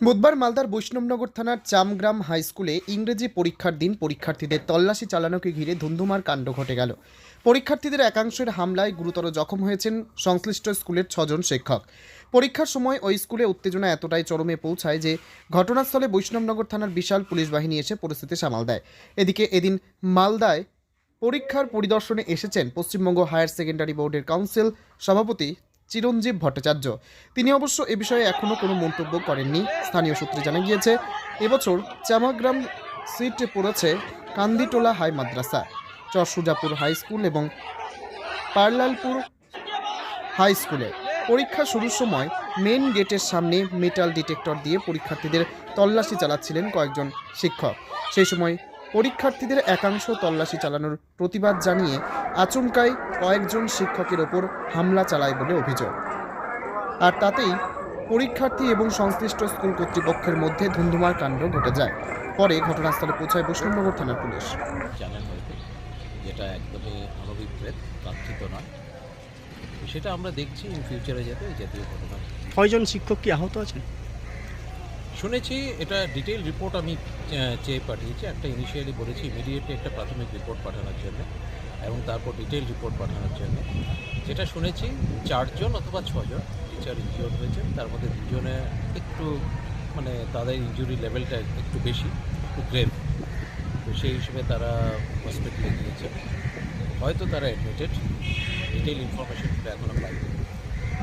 বুধবার মালদার বৈষ্ণবনগর থানার চামগ্রাম হাই স্কুলে ইংরেজি পরীক্ষার দিন পরীক্ষার্থীদের তল্লাশি চালানোকে ঘিরে ধুন্ধুমার কাণ্ড ঘটে গেল। পরীক্ষার্থীদের একাংশের হামলায় গুরুতর জখম হয়েছেন সংশ্লিষ্ট স্কুলের ছজন শিক্ষক। পরীক্ষার সময় ওই স্কুলে উত্তেজনা এতটাই চরমে পৌঁছায় যে ঘটনাস্থলে বৈষ্ণবনগর থানার বিশাল পুলিশ বাহিনী এসে পরিস্থিতি সামাল দেয়। এদিকে এদিন মালদায় পরীক্ষার পরিদর্শনে এসেছেন পশ্চিমবঙ্গ হায়ার সেকেন্ডারি বোর্ডের কাউন্সিল সভাপতি চিরঞ্জীব ভট্টাচার্য। তিনি অবশ্য এ বিষয়ে এখনও কোনো মন্তব্য করেননি। স্থানীয় সূত্রে জানা গিয়েছে, এবছর চামাগ্রাম সিট পড়েছে কান্দিটোলা হাই মাদ্রাসা, চরসুজাপুর হাই স্কুল এবং পার্লালপুর হাই স্কুলে। পরীক্ষা শুরুর সময় মেন গেটের সামনে মেটাল ডিটেক্টর দিয়ে পরীক্ষার্থীদের তল্লাশি চালাচ্ছিলেন কয়েকজন শিক্ষক। সেই সময় পরীক্ষার্থীদের একাংশ তল্লাশি চালানোর প্রতিবাদ জানিয়ে আচমকাই কয়েকজন শিক্ষকের ওপর হামলা চালায় বলে অভিযোগ। আর তাতেই পরীক্ষার্থী এবং সংশ্লিষ্ট স্কুল কর্তৃপক্ষের মধ্যে ধুন্ধুমার কাণ্ড ঘটে যায়। পরে ঘটনাস্থলে পৌঁছায় বৈষ্ণবনগর থানার পুলিশ। জানেন হয়তো যেটা একদমই অনভিপ্রেত কাঙ্ক্ষিত নয়। সেটা আমরা দেখছি ইন ফিউচারে যাতে এই জাতীয় ঘটনা কয়জন শিক্ষক কি আহত আছেন? শুনেছি, এটা ডিটেল রিপোর্ট আমি চেয়ে পাঠিয়েছি। একটা ইনিশিয়ালি বলেছি ইমিডিয়েটলি একটা প্রাথমিক রিপোর্ট পাঠানোর জন্য এবং তারপর ডিটেল রিপোর্ট পাঠানোর জন্য। যেটা শুনেছি, চারজন অথবা ছজন টিচার ইনজিওর হয়েছেন, তার মধ্যে দুজনে একটু মানে তাদের ইনজুরি লেভেলটা একটু বেশি, একটু গ্রেভ তো সেই হিসেবে তারা হসপিটালে গিয়েছে হয়তো তারা অ্যাডমিটেড ডিটেল ইনফরমেশনটা এখনও পাইনি।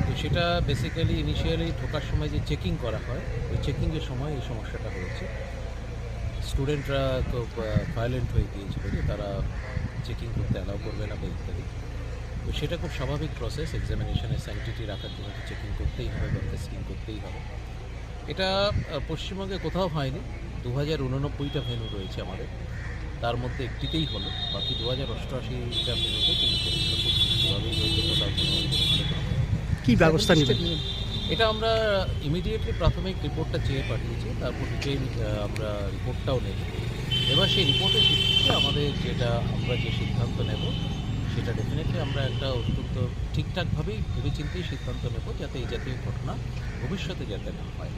তো সেটা বেসিক্যালি ইনিশিয়ালি ঢোকার সময় যে চেকিং করা হয়, ওই চেকিংয়ের সময় এই সমস্যাটা হয়েছে। স্টুডেন্টরা তো ভায়োলেন্ট হয়ে গিয়েছিল যে তারা চেকিং করতে অ্যালাউ করবে না বা ইত্যাদি। তো সেটা খুব স্বাভাবিক প্রসেস এক্সামিনেশনের স্যানিটিটি রাখার জন্য তো চেকিং করতেই হবে বা টেস্টিং করতেই হবে। এটা পশ্চিমবঙ্গে কোথাও হয়নি। দু হাজার উননব্বইটা ভেন্যু রয়েছে আমাদের। তার মধ্যে একটিতেই হলো। বাকি দু হাজার অষ্টআশিটা ভেন্যুতে কিন্তু খুব সুষ্ঠুভাবেই হয়েছে কোথাও কোনো ভালো কোনো কি ব্যবস্থা নেবেন? এটা আমরা ইমিডিয়েটলি প্রাথমিক রিপোর্টটা চেয়ে পাঠিয়েছি তারপর ডিটেইল আমরা রিপোর্টটাও নেব। এবার সেই রিপোর্টের ভিত্তিতে আমাদের যেটা আমরা যে সিদ্ধান্ত নেব সেটা ডেফিনেটলি আমরা একটা অত্যন্ত ঠিকঠাকভাবেই ভেবেচিন্তেই সিদ্ধান্ত নেব যাতে এই জাতীয় ঘটনা ভবিষ্যতে যাতে না হয়।